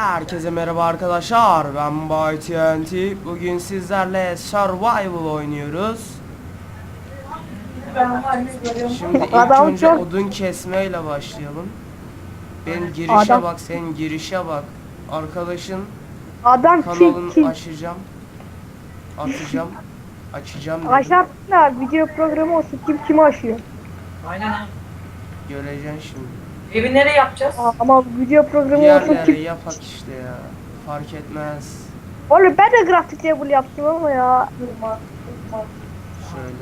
Herkese merhaba arkadaşlar. Ben Bay TNT. Bugün sizlerle Survival oynuyoruz. Şimdi ilk Adam önce çok- odun kesmeyle başlayalım. Benim girişe Adam- bak, senin girişe bak. Arkadaşın Adam kanalını kim kim? açacağım. Atacağım. Açacağım dedim. Aşağıda video programı olsun kim kimi aşıyor. Göreceksin şimdi. Evi nereye yapacağız? Aa, Ama video programı Diğer olsun yere kim? yapak işte ya. Fark etmez. Oğlum ben de grafik table yaptım ama ya. Şöyle.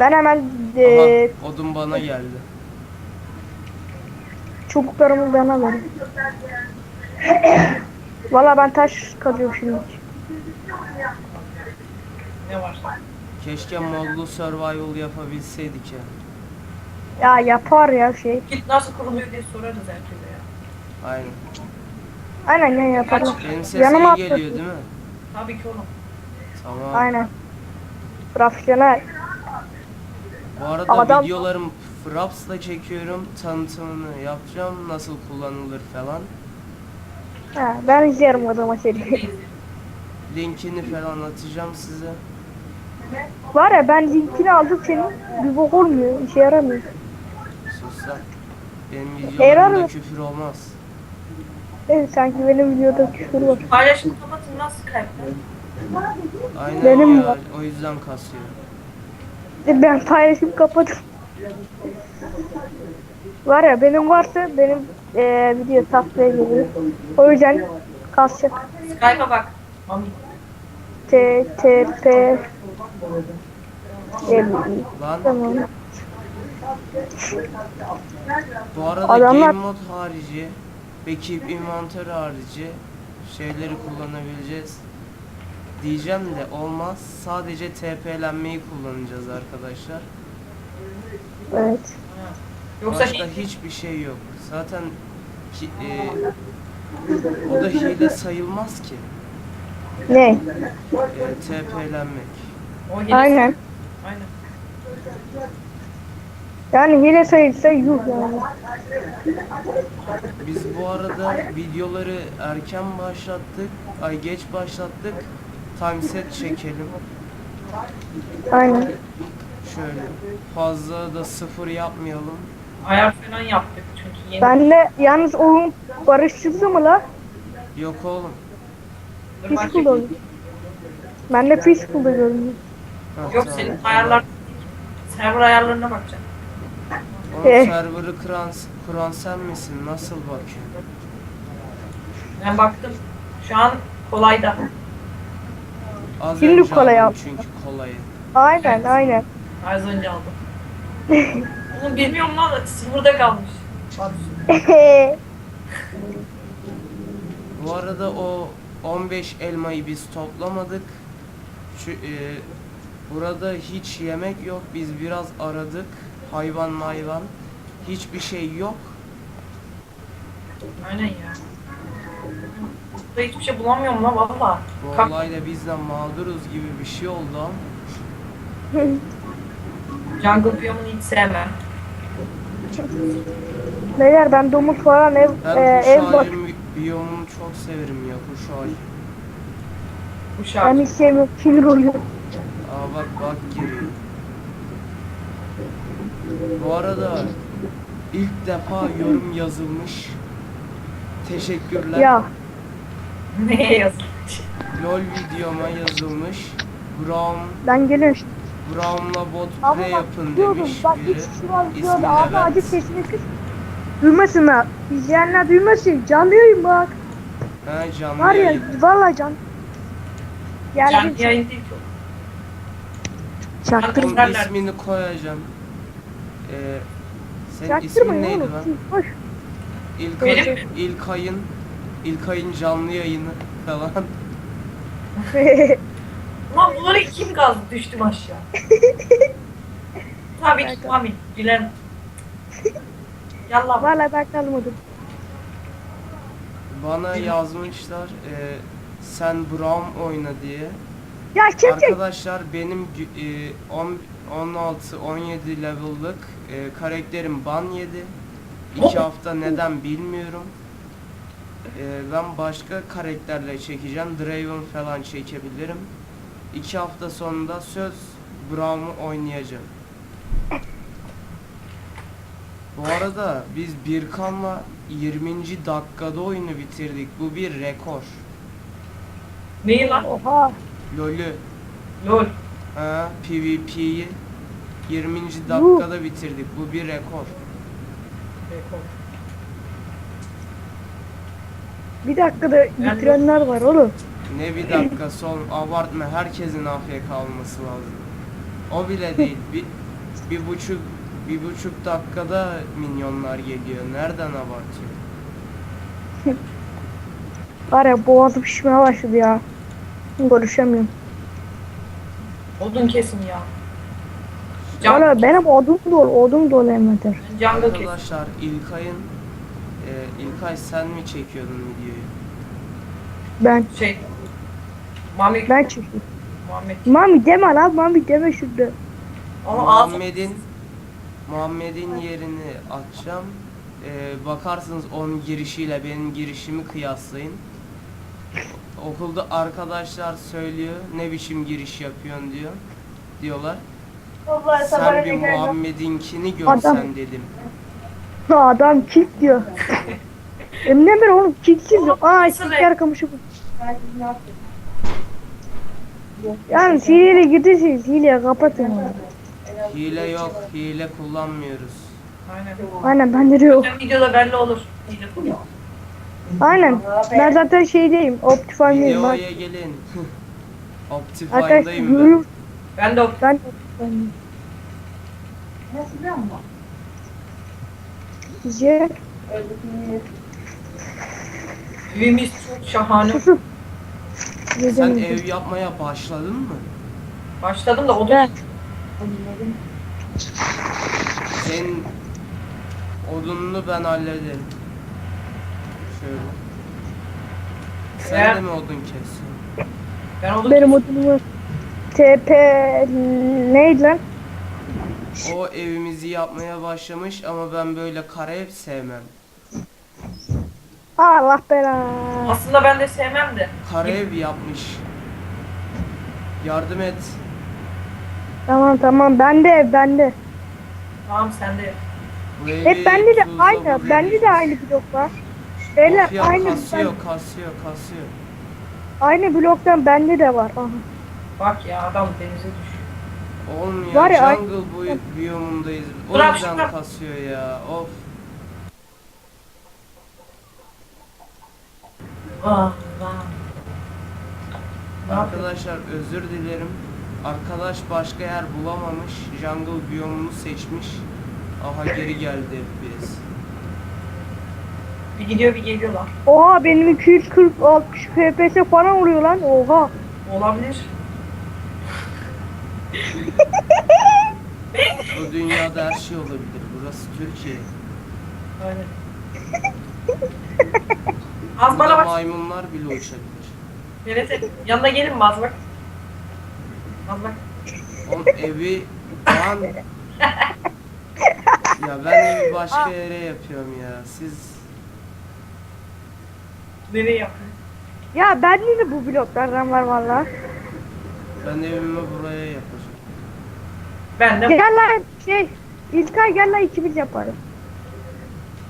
Ben hemen e, Aha, odun bana geldi. çubuklarımı bana verin. Valla ben taş kazıyorum şimdi. Ne var? Keşke modlu survival yapabilseydik ya. Ya yapar ya şey. Git nasıl kuruluyor diye sorarız herkese ya. Aynen. Aynen ya yaparlar. Benim sesim Yanıma iyi atlasın. geliyor değil mi? Tabii ki oğlum. Tamam. Aynen. Profesyonel. Bu arada Adam- videolarım Fraps'la çekiyorum. Tanıtımını yapacağım. Nasıl kullanılır falan. Ha, ben izlerim o zaman seni. Linkini falan atacağım size. Var ya ben linkini aldım senin. Bir bok olmuyor. işe yaramıyor. Lan. Benim videolarımda arı- küfür olmaz. Evet sanki benim videoda küfür var. Paylaşım kapatın nasıl kayıtlar? Aynen Benim ya. var. O yüzden kasıyor. E, Ben paylaşım kapadım. Var ya benim varsa benim eee video tahtaya geliyor. O yüzden kasacak. Skype'a bak. T T P M Lan Tamam. Bu arada Adamlar- game mod harici, ekip inventör harici şeyleri kullanabileceğiz. Diyeceğim de olmaz. Sadece TP'lenmeyi kullanacağız arkadaşlar. Evet. Yoksa Başka şey, hiçbir şey yok. Zaten ki, e, o da hile sayılmaz ki. Ne? E, TP'lenmek. Aynen. Aynen. Yani hile sayılsa yuh yani. Biz bu arada videoları erken başlattık. Ay geç başlattık. Timeset çekelim. Aynen. Şöyle. Fazla da sıfır yapmayalım. Ayar falan yaptık çünkü yeni. Ben de yalnız oyun barışçısı mı la? Yok oğlum. Dur bak Peaceful oyun. Ben de peaceful'da görünüyor. Ha, Yok tamam. senin ayarlar server ayarlarına bakacağım. Oğlum Eh. server'ı kuran, kuran sen misin? Nasıl bakıyorsun? Ben baktım. Şu an kolayda. Az Şimdi önce kolay aldım çünkü kolayı. Aynen aynen. Az önce aldım. Oğlum bilmiyorum lan sıfırda kalmış. Bak. Bu arada o 15 elmayı biz toplamadık. Şu, e, burada hiç yemek yok. Biz biraz aradık. Hayvan hayvan. Hiçbir şey yok. Aynen ya. Burada hiçbir şey bulamıyorum lan valla. Bu Kalk. olayda bizden mağduruz gibi bir şey oldu. Jungle biyomunu hiç sevmem. Beyler ben domuz falan ev Ben e, kuş ev bak. ağacı bi- biyomunu çok severim ya kuş ağacı. Bu Ben şarkı. hiç sevmiyorum. Sinir oluyor. Aa bak bak giriyor. Bu arada ilk defa yorum yazılmış. Teşekkürler. Ya Neye yazılmış? LOL videoma yazılmış. Brown, ben geliyorum işte. Brown'la bot bak yapın demiş bak biri. İsmi abi Levent. acı sesini kız. Duymasınlar. İzleyenler duymasın. Canlı yayın bak. Ha canlı Var ya yayın. valla can. Canlı Geldim. yayın değil ki. o. Çaktır. Onun ismini koyacağım. Ee, senin ismin Çaktırmayın neydi oğlum. lan? siz Boş. İlk, Benim mi? ilk ayın ilk ayın canlı yayını falan. Ulan bunları kim kazdı düştüm aşağı. Tabii ki Mami. Gülerim. Yallah. valla ben kalmadım. Bana yazmışlar e, sen Brown oyna diye. Ya çek. Arkadaşlar benim e, on- 16-17 level'lık e, karakterim ban yedi. İki hafta neden bilmiyorum. Ee, ben başka karakterle çekeceğim. Draven falan çekebilirim. İki hafta sonunda söz Braum'u oynayacağım. Bu arada biz Birkan'la 20. dakikada oyunu bitirdik. Bu bir rekor. Neyi lan? Oha. LoL'ü Lol. ha, PvP'yi 20. dakikada bitirdik. Bu bir rekor. Bir dakikada bitirenler var oğlum. Ne bir dakika son abartma herkesin AFK kalması lazım. O bile değil. Bir, bir buçuk bir buçuk dakikada minyonlar geliyor. Nereden abartıyor? Var ya boğazım şişmeye başladı ya. Konuşamıyorum. Odun kesin ya. Can, Valla benim odum dolu, odum dolu Emre'dir. kesin. Arkadaşlar İlkay'ın e, İlkay sen mi çekiyordun videoyu? Ben, Şey. Mami. ben çektim. Muhammed. Mami deme lan, Mami deme şurada. Ama. Muhammed'in Muhammed'in yerini açacağım. Ee, bakarsınız onun girişiyle benim girişimi kıyaslayın. Okulda arkadaşlar söylüyor ne biçim giriş yapıyorsun diyor. Diyorlar. Sen bir Muhammed'inkini görsen Adam. dedim. Ha, adam kick diyor. Emre bir oğlum kicksiz. Aa kicker kamışı bu. Yani hileyle gidirseniz hileye kapatın. onu. Hile yok, hile kullanmıyoruz. Aynen. Aynen bende de yok. Videoda belli olur. Hile bu. Aynen. Ben zaten şeydeyim. Optifine'deyim. Bak. Videoya gelin. Arkadaşlar Optifine'dayım ben. görüyor Ben de Ben de Optifine'deyim. Sizce evimiz çok şahane. susun. Sen ev yapmaya başladın mı? Başladım da odun. Evet. Senin odununu ben hallederim. Şöyle. Sen Eğer- de mi odun kesiyorsun? Ben odun Benim odumu TP neydi lan? O evimizi yapmaya başlamış ama ben böyle kare ev sevmem. Allah belanı. Aslında ben de sevmem de. Kare ev yapmış. Yardım et. Tamam tamam bende ev bende. Tamam sen de. Bu evi Hep bende de tuzla aynı. Bende de aynı blok var. Beyler Of ya, aynı kasıyor, ben- kasıyor, kasıyor. aynı bloktan bende de var. Aha. Bak ya adam denize düşüyor. Olmuyor. Var ya, Jungle bu biyomundayız. O Bırak yüzden şunu. kasıyor ya. Of. Ne yapıyorsun? Arkadaşlar özür dilerim. Arkadaş başka yer bulamamış. Jungle biyomunu seçmiş. Aha geri geldi FPS. Bir gidiyor bir geliyorlar. Oha benim 240 60 FPS falan oluyor lan. Oha. Olabilir. O dünyada her şey olabilir. Burası Türkiye. Aynen. Az bana Burada bak. maymunlar bile uçabilir. Evet evet. Yanına gelin mi az bak. Az bak. Oğlum evi lan ya ben evi başka yere yapıyorum ya. Siz Nereye yaptın? Ya bende de bu bloklardan var valla. ben evimi buraya yapacağım. Ben de. Gel lan şey. İlkay gel lan ikimiz yaparız.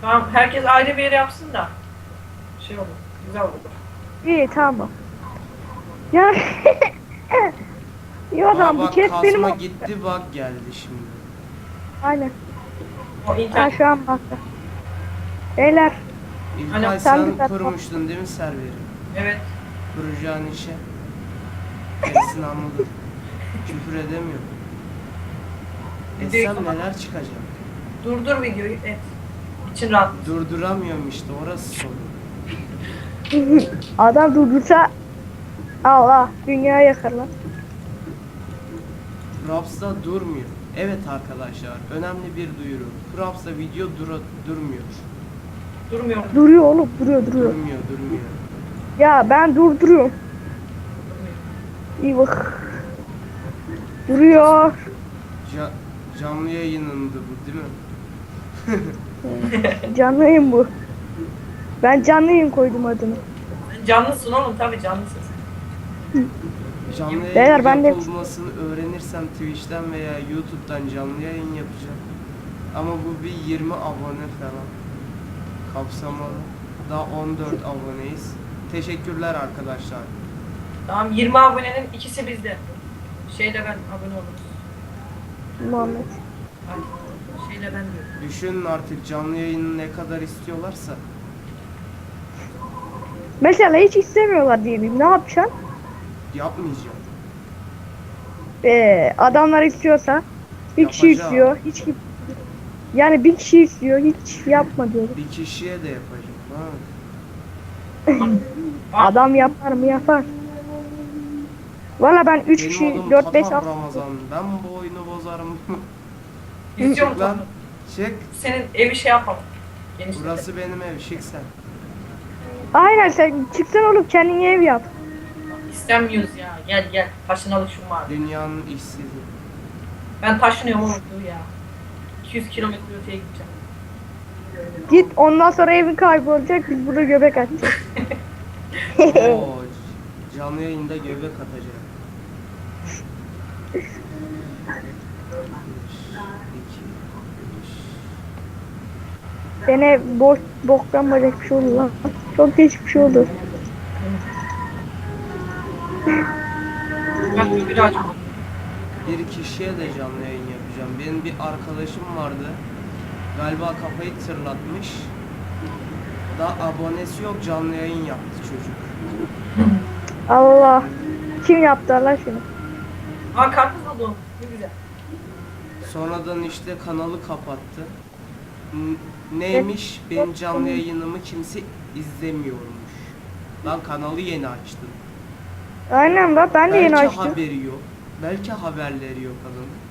Tamam herkes ayrı bir yere yapsın da. Şey olur. Güzel olur. İyi tamam. Ya. İyi o Aa, zaman bu bak kez kasma benim. gitti bak geldi şimdi. Aynen. O Ha internet. şu an baktı. Beyler. İlkay Hani sen sen dakika. kurmuştun değil mi serveri? Evet. Kuracağın işe. Kesin anladım. Küfür edemiyorum. Videoyu Etsem kapat. neler çıkacak? Durdur videoyu. Et. İçin rahat. Durduramıyorum işte orası sorun. Adam durdursa Allah dünya yakar lan. Raps'ta durmuyor. Evet arkadaşlar önemli bir duyuru. Raps'ta video dura, durmuyor. Durmuyor. Duruyor oğlum duruyor duruyor. Durmuyor durmuyor. Ya ben durduruyorum. İyi bak. Duruyor. Ca- canlı yayınındı bu değil mi? Canlı yayın bu. Ben canlı yayın koydum adını. Canlısın oğlum tabii canlısın. Canlı yayın Beyler, ben de- yapılmasını öğrenirsem Twitch'ten veya YouTube'dan canlı yayın yapacağım. Ama bu bir 20 abone falan. Kapsamalı. Daha 14 aboneyiz. Teşekkürler arkadaşlar. Tamam 20 abonenin ikisi bizde. Şeyle ben abone oluruz. Muhammed. Bak, Şeyle ben diyorum. Düşünün artık canlı yayını ne kadar istiyorlarsa. Mesela hiç istemiyorlar diyelim. Ne yapacaksın? Yapmayacağım. Ee, adamlar istiyorsa bir kişi Yapacağım. istiyor. Hiç kim- yani bir kişi istiyor. Hiç yapma diyor. Bir kişiye de yapacağım. Ha. Adam yapar mı yapar. Valla ben 3 Benim kişi adım 4 5 Tatar 6 Ramazan. Ben bu oyunu bozarım. İstiyorum Lan lan. çek. Senin evi şey yapalım. Geniş. Burası benim ev. Şık sen. Aynen sen çıksan oğlum kendin ev yap. İstenmiyoruz ya. Gel gel. Taşınalık şu var. Dünyanın işsizi. Ben taşınıyorum oğlum dur ya. 200 kilometre öteye gideceğim. Git ondan sonra evin kaybolacak biz burada göbek atacağız. Oo, canlı yayında göbek atacak. Sene boş boktan bacak bir şey oldu lan. Çok değişik bir şey oldu. Ben. Bir kişiye de canlı yayın yapacağım. Benim bir arkadaşım vardı. Galiba kafayı tırlatmış. Daha abonesi yok canlı yayın yaptı çocuk. Allah. Kim yaptı Allah şunu? Aa karpuz buldum. Ne güzel. Sonradan işte kanalı kapattı. N- Neymiş? Benim canlı yayınımı kimse izlemiyormuş. Lan kanalı yeni açtım. Aynen bak ben de yeni Belki açtım. haberi yok. Belki haberleri yok adamın.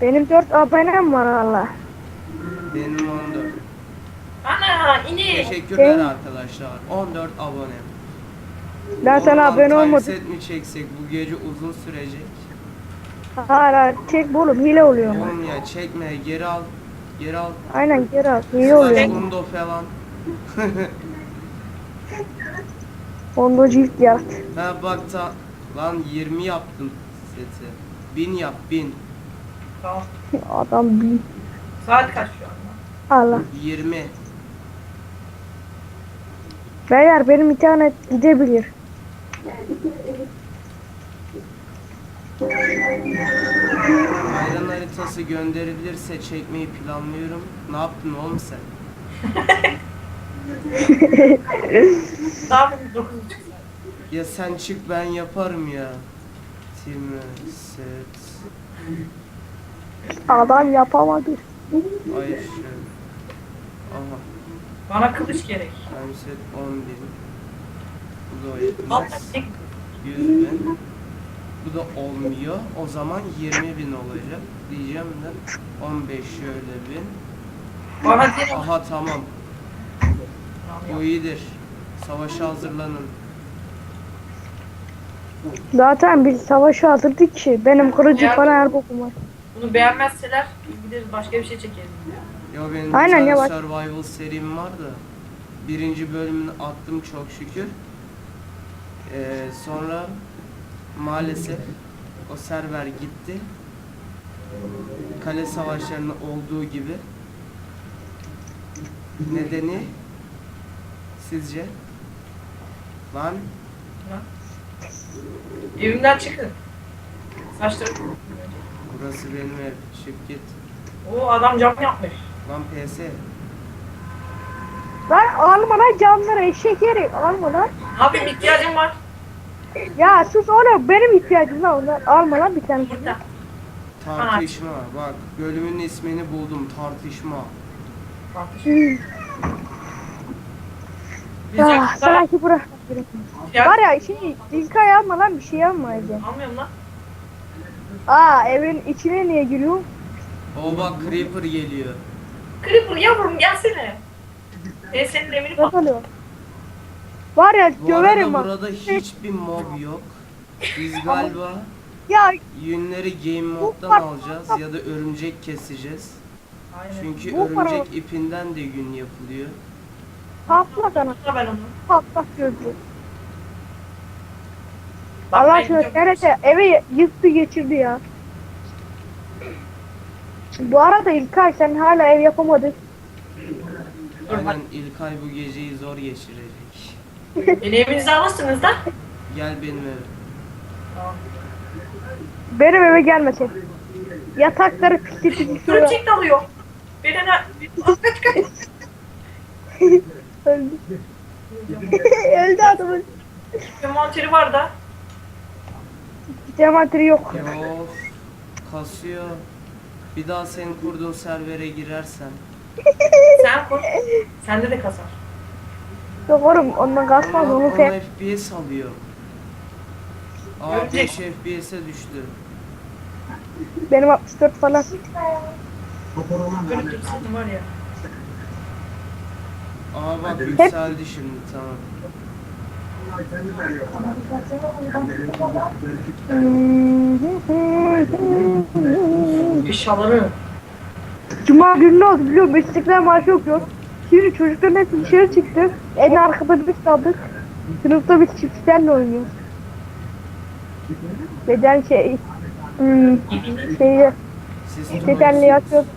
Benim 4 abonem var Allah. Benim 14. Ana inek. Teşekkürler Ben- arkadaşlar. 14 abone. Ben sana Oradan abone olmadım. timeset mi çeksek bu gece uzun sürecek. Hala çek oğlum hile oluyor. ama. Oğlum ya çekme geri al. Geri al. Aynen geri al. Hile Slash oluyor. Undo falan. Onda cilt yat. ha bak ta lan 20 yaptım seti. 1000 yap 1000. Tamam. Adam büyük. Saat kaç şu anda? Allah. 20. Beyler benim internet gidebilir. Ayran haritası gönderilirse çekmeyi planlıyorum. Ne yaptın oğlum sen? Daha benim 9.5 saat. Ya sen çık ben yaparım ya. Timset. Adam yapamadı. Ayşe. Aha. Bana kılıç gerek. 10 bin. Bu da yetmez. Altta tek 100 bin. Bu da olmuyor. O zaman 20 bin olacak. Diyeceğim de 15 şöyle bin. bana Aha tamam. Bu iyidir. Savaşa hazırlanın. Zaten biz savaşa hazırdık ki. Benim kılıcı Ya- falan her bokum var. Bunu beğenmezseler gideriz başka bir şey çekeriz. Ya benim Aynen, bir tane yavaş. survival serim var da. Birinci bölümünü attım çok şükür. Ee, sonra maalesef o server gitti. Kale savaşlarının olduğu gibi. Nedeni sizce? Lan Evimden çıkın. Saçları. Burası benim ev. Çık git. O adam cam yapmış. Lan PS. Lan alma lan camları eşek yeri. Alma lan. Yapayım ihtiyacım var. Ya sus oğlum benim ihtiyacım var onlar. Alma lan bir tane. Burada. Tartışma. Bak bölümün ismini buldum. Tartışma. Tartışma. Hmm. Ah, sanki. Ya- Var ya şey İlkay alma lan bir şey alma Ece. Almıyorum lan. Aa evin içine niye giriyor? O bak Creeper geliyor. Creeper yavrum gelsene. Ben senin evini Ne oluyor? Var ya Bu döverim arada bak. burada hiçbir mob yok. Biz galiba Ya yünleri game moddan alacağız ya da örümcek keseceğiz. Aynen. Çünkü Bu para- örümcek ipinden de gün yapılıyor. Patlak ana. Sana ben onu. Patlak gözlü. Allah aşkına. TRT eve yıktı geçirdi ya. Bu arada İlkay sen hala ev yapamadın. Aynen İlkay bu geceyi zor geçirecek. Beni evinize alırsınız da. Gel benim eve. Tamam. Benim eve gelmesin. Yatakları şuraya. Örümcek dalıyor. Beni ne? Kaç kaç. Öldü. Öldü adamın. Envanteri var da. Cematiri yok. Of kasıyor. Bir daha senin kurduğun servere girersen. Sen kur. Sende de kasar. Yok oğlum ondan kasmaz Ama onu ona sen. FPS alıyor. Aa Görecek. 5 FPS'e düştü. Benim 64 falan. Böyle dursun var ya. Aa bak yükseldi şimdi tamam. İnşallah. Cuma günü oldu biliyor musun? İstiklal Marşı okuyor. Şimdi çocukların hepsi dışarı çıktı. En arkada biz kaldık. Sınıfta biz çiftlerle oynuyoruz. Beden şey... Hmm, şeyi bedenle yatıyoruz.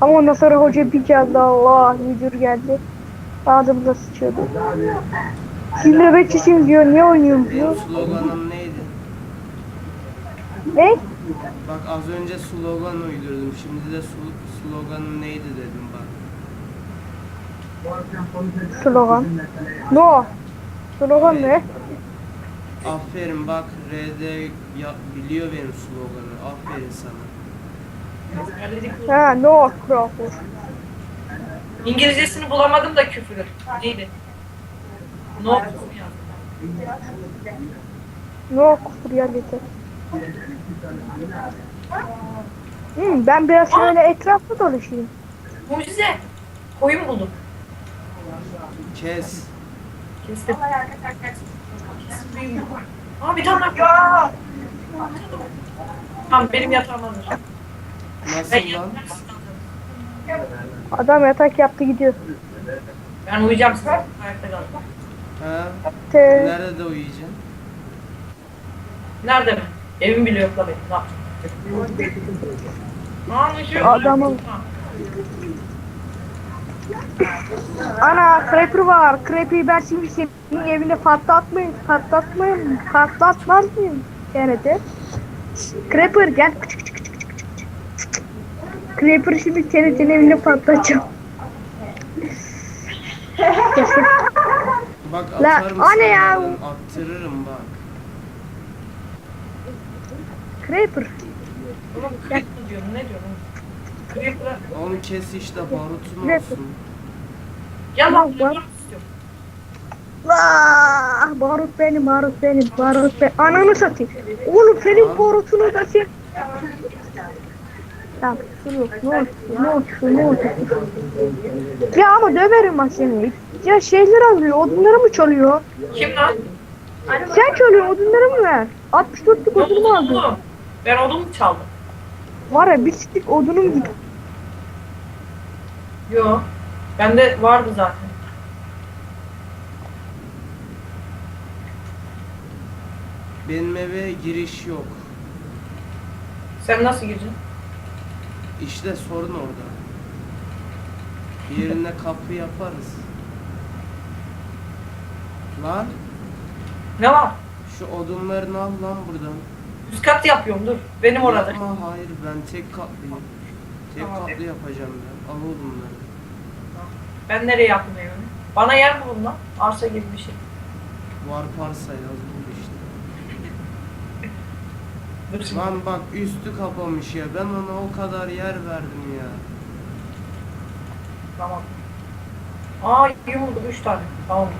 Ama ondan sonra hoca bir geldi Allah müdür geldi. Ağzımıza sıçıyordu. Siz nöbetçisiniz diyor niye oynuyorsun Benim diyor. sloganım neydi? Ne? Bak az önce slogan uydurdum. Şimdi de slo- sloganım neydi dedim bak. Slogan. No. Slogan ne? Aferin bak RD ya, biliyor benim sloganı. Aferin sana. Ha no Crawford. İngilizcesini bulamadım da küfür. Neydi? No yazdım. No kufur ya yeter. Hmm, ben biraz şöyle etrafta dolaşayım. Mucize. Koyun buldum. Kes. Kestim. Aa bir tane daha. Tamam benim yatağım hazır. Ben Nasıl lan? Adam yatak yaptı gidiyor. Ben uyuyacağım size. Ayakta kalın. Ha? Te Nerede uyuyacaksın? Nerede mi? Evim bile yok la benim. Ne yapacağım? Adamım. Ana Creeper var. Creeper'ı ben şimdi senin evinde patlatmayayım. Patlatmayayım. Patlatmaz mıyım? TRT. Creeper gel. Küçük küçük. Creeper şimdi TRT'nin evinde patlatacağım. Bak La, atar mısın? o ne ya? Attırırım bak. Creeper. Oğlum creeper diyorum ne diyorum? Creeper'a Onu kes işte barutun olsun. gel lan istiyorum. Vah, barut benim, barut benim, barut benim. Ananı satayım. Oğlum senin barutunu da sen... Tamam, şu yok, ne olsun, ne olsun, ne olsun. Ya ama döverim ben seni. Ya şeyler alıyor, odunları mı çalıyor? Kim lan? Sen çalıyor, odunları mı ver? 64'lük Ne odunumu aldın. Ben odun mu çaldım? Var ya bir stik odunum gitti. Yo. Bende vardı zaten. Benim eve giriş yok. Sen nasıl gireceksin? İşte sorun orada. Yerine kapı yaparız. Lan Ne var? şu odunlarını al lan buradan. Üst kat yapıyorum dur. Benim orada. Yapma hayır ben tek katlıyım. Tek Tamam. katlı yapacağım ben. Al odunları. Ben nereye evimi? Bana yer bulun lan. Arsa gibi bir şey. Var parsa yaz işte. Şimdi. Lan bak üstü kapamış ya. Ben ona o kadar yer verdim ya. Tamam. Aa iyi oldu 3 tane. Tamamdır.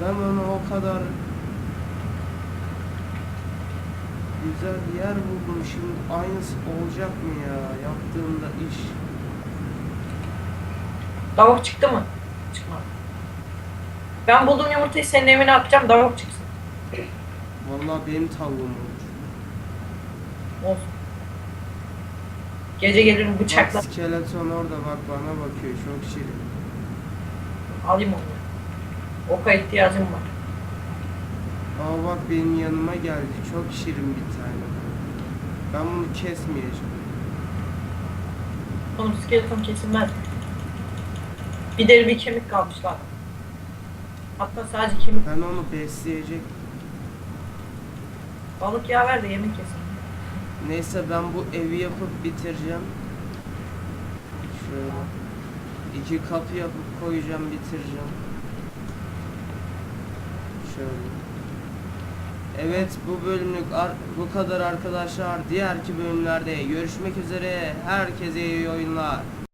Ben ona o kadar güzel bir yer buldum. Şimdi aynısı olacak mı ya? Yaptığımda iş. Tavuk çıktı mı? Çıkmadı. Ben buldum yumurtayı senin evine atacağım tavuk çıksın. Vallahi benim tavuğum. Olsun. Gece gelirim Bak bıçakla skeleton orada bak bana bakıyor çok şirin. alayım onu. Oka ihtiyacım var. Aa bak benim yanıma geldi çok şirin bir tane. Ben bunu kesmeyeceğim. Oğlum skeleton kesilmez. Bir deri bir kemik kalmışlar. Hatta sadece kemik. Ben onu besleyecek. Balık yağı ver de yemek yesin. Neyse ben bu evi yapıp bitireceğim. Şöyle. iki kapı yapıp koyacağım bitireceğim. Şöyle. Evet bu bölümlük bu kadar arkadaşlar. Diğerki bölümlerde görüşmek üzere. Herkese iyi oyunlar.